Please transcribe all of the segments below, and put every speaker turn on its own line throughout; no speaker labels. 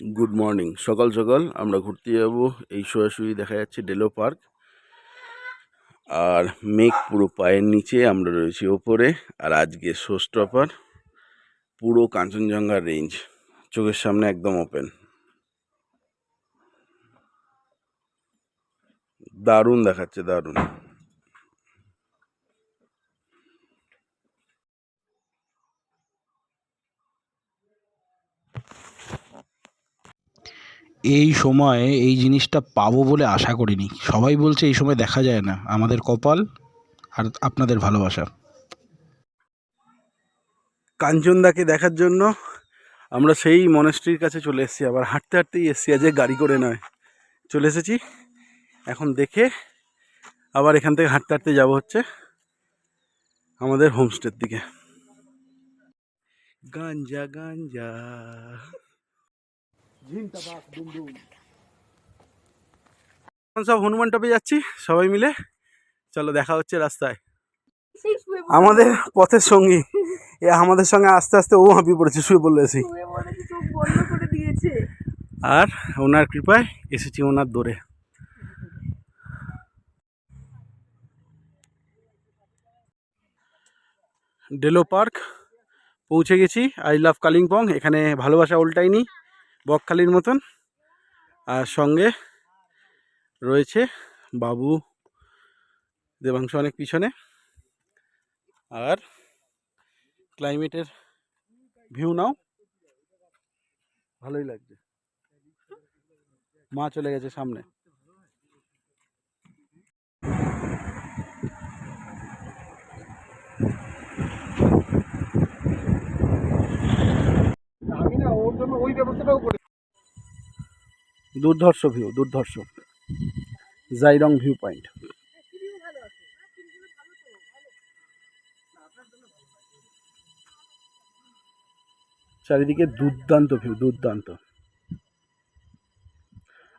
Good morning সকাল সকাল, আমরা ঘুরতে যাব এই সোয়াশুই দেখা যাচ্ছে ডেলো পার্ক আর মেঘ পুরো পায়ের নিচে আমরা রয়েছি ওপরে আর আজকে শোস্টপার পুরো কাঞ্চনজঙ্ঘা রেঞ্জ চোখের সামনে একদম ওপেন দারুণ দেখাচ্ছে, দারুণ।
এই সময়ে এই জিনিসটা পাবো বলে আশা করিনি। সবাই বলছে এই সময় দেখা যায় না। আমাদের কপাল আর আপনাদের ভালোবাসা।
কাঞ্চনদাকে দেখার জন্য আমরা সেই মনেস্ট্রির কাছে চলে এসেছি। আবার হাঁটতে হাঁটতেই এসেছি, আজ গাড়ি করে নয়। চলে এসেছি। এখন দেখে আবার এখান থেকে হাঁটতে হাঁটতে যাব হচ্ছে আমাদের হোমস্টের দিকে। গাঞ্জা গাঞ্জা। সব হনুমান টপে যাচ্ছি সবাই মিলে। চলো দেখা হচ্ছে রাস্তায়। আমাদের পথের সঙ্গী। এ আমাদের সঙ্গে আস্তে আস্তে ও হাঁপিয়ে পড়েছে শুয়ে
দিয়েছে।
আর ওনার কৃপায় এসেছি ওনার দৌড়ে ডেলো পার্ক পৌঁছে গেছি। আই লাভ কালিম্পং এখানে ভালোবাসা উল্টাইনি বকখালির মতন। আর সঙ্গে রয়েছে বাবু দেবাংশ অনেক পিছনে। আর ক্লাইমেটের ভিউ নাও। ভালোই লাগছে। মা চলে গেছে সামনে। দুর্ধর্ষ ভিউ দুর্ধর্ষ জাইরং ভিউ পয়েন্ট চারিদিকে দুর্দান্ত ভিউ দুর্দান্ত।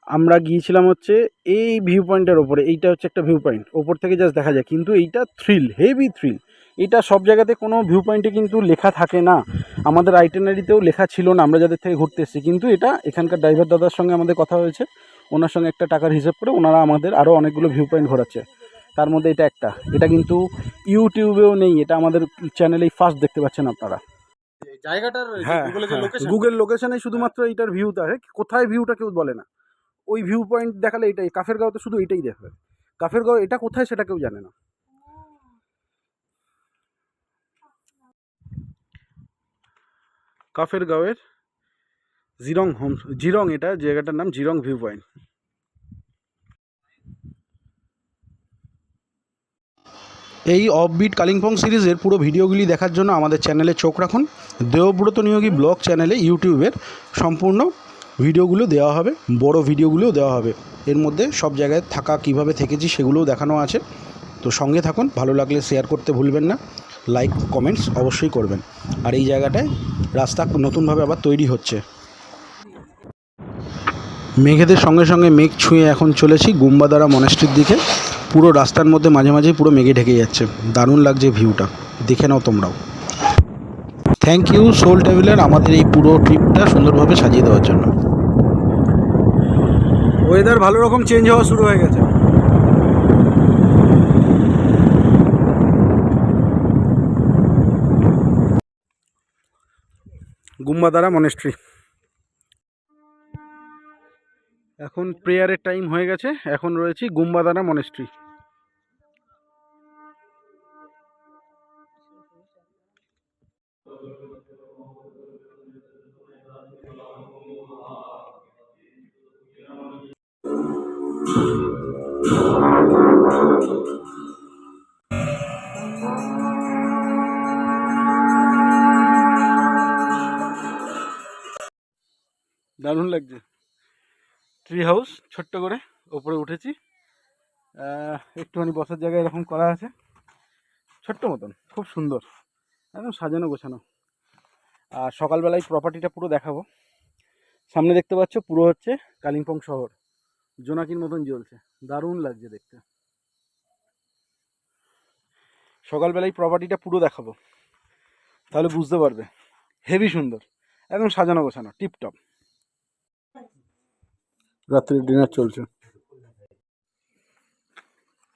আমরা গিয়েছিলাম হচ্ছে এই ভিউ পয়েন্টের ওপরে, এইটা হচ্ছে একটা ভিউ পয়েন্ট ওপর থেকে জাস্ট দেখা যায়, কিন্তু এইটা থ্রিল হেভি থ্রিল এটা সব জায়গাতে কোনো ভিউ পয়েন্টে কিন্তু লেখা থাকে না। আমাদের আইটেনারিতেও লেখা ছিল না আমরা যাদের থেকে ঘুরতে এসেছি। কিন্তু এটা এখানকার ড্রাইভার দাদার সঙ্গে আমাদের কথা হয়েছে। ওনার সঙ্গে একটা টাকার হিসাব করে ওনারা আমাদের আরও অনেকগুলো ভিউ পয়েন্ট ঘোরাচ্ছে। তার মধ্যে এটা একটা। এটা কিন্তু ইউটিউবেও নেই। এটা আমাদের চ্যানেলেই ফার্স্ট দেখতে পাচ্ছেন আপনারা।
জায়গাটার
হ্যাঁ
গুগলে লোকেশন
লোকেশনে শুধুমাত্র এইটার ভিউটা কোথায় ভিউটা কেউ বলে না। ওই ভিউ পয়েন্ট দেখালে এটাই। কাফের গাঁওতে শুধু এটাই দেখবে। কাফের গাঁও এটা কোথায় সেটা কেউ জানে না। কাফের গাঁওয়ের জিরং হোম, জিরং এটা, জায়গাটার নাম জিরং ভিউ পয়েন্ট
এই অফবিট কালিম্পং সিরিজের পুরো ভিডিওগুলি দেখার জন্য আমাদের চ্যানেলে চোখ রাখুন। দেবব্রত নিয়োগী ব্লগ চ্যানেলে ইউটিউবের সম্পূর্ণ ভিডিওগুলো দেওয়া হবে, বড় ভিডিওগুলোও দেওয়া হবে। এর মধ্যে সব জায়গায় থাকা, কীভাবে থেকেছি সেগুলোও দেখানো আছে। তো সঙ্গে থাকুন, ভালো লাগলে শেয়ার করতে ভুলবেন না। লাইক, কমেন্টস অবশ্যই করবেন। আর এই জায়গাটায় রাস্তা নতুনভাবে আবার তৈরি হচ্ছে। মেঘেদের সঙ্গে সঙ্গে মেঘ ছুঁয়ে এখন চলেছি গুম্বাদারা মনেস্ট্রির দিকে। পুরো রাস্তার মধ্যে মাঝে মাঝেই পুরো মেঘে ঢেকে যাচ্ছে। দারুণ লাগছে ভিউটা। দেখে নাও তোমরাও। থ্যাংক ইউ সোল ট্রাভেলার আমাদের এই পুরো ট্রিপটা সুন্দরভাবে সাজিয়ে দেওয়ার জন্য।
ওয়েদার ভালো রকম চেঞ্জ হওয়া শুরু হয়ে গেছে। গুম্বাদারা মনেস্ট্রি এখন প্রেয়ারের টাইম হয়ে গেছে এখন রয়েছি গুম্বাদারা মনেস্ট্রি দারুণ লাগছে। ট্রি হাউস ছোট্ট করে ওপরে উঠেছি। একটুখানি বসার জায়গায় এরকম করা আছে। ছোট্ট মতন, খুব সুন্দর। একদম সাজানো গোছানো। আর সকালবেলায় প্রপার্টিটা পুরো দেখাবো। সামনে দেখতে পাচ্ছ, পুরো হচ্ছে কালিম্পং শহর। জোনাকির মতন জ্বলছে। দারুণ লাগছে দেখতে। সকালবেলায় প্রপার্টিটা পুরো দেখাবো। তাহলে বুঝতে পারবে। হেভি সুন্দর। একদম সাজানো গোছানো টিপটপ রাত্রে ডিনার চলছে।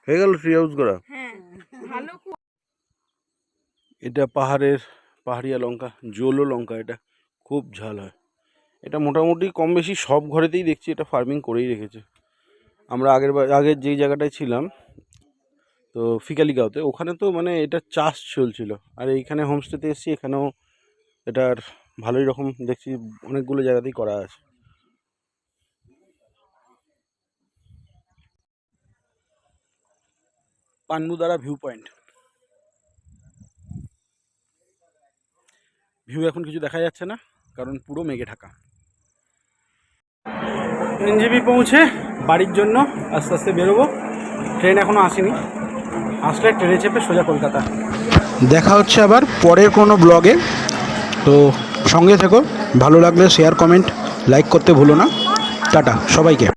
হয়ে গেল ট্রি হাউস করা
হ্যাঁ ভালো
এটা পাহাড়ের পাহাড়িয়া লঙ্কা জোলো লঙ্কা এটা। খুব ঝাল হয়। এটা মোটামুটি কম বেশি সব ঘরেতেই দেখছি এটা ফার্মিং করেই রেখেছে। আমরা আগের বার আগের যেই জায়গাটায় ছিলাম তো ফিকালিগাঁওতে ওখানে তো মানে এটা চাষ চলছিল। আর এইখানে হোমস্টেতে এসেছি এখানেও এটার ভালোই রকম দেখছি অনেকগুলো জায়গাতেই করা আছে। পান্নুদারা ভিউ পয়েন্ট ভিউ এখন কিছু দেখা যাচ্ছে না, কারণ পুরো মেঘে ঢাকা। এনজিবি পৌঁছে বাড়ির জন্য আস্তে আস্তে বেরোবো। ট্রেন এখনও আসেনি। আসলে ট্রেনে চেপে সোজা কলকাতা।
দেখা হচ্ছে আবার পরের কোনো ব্লগে তো সঙ্গে থেকো, ভালো লাগলে শেয়ার কমেন্ট লাইক করতে ভুলো না। টাটা, সবাইকে।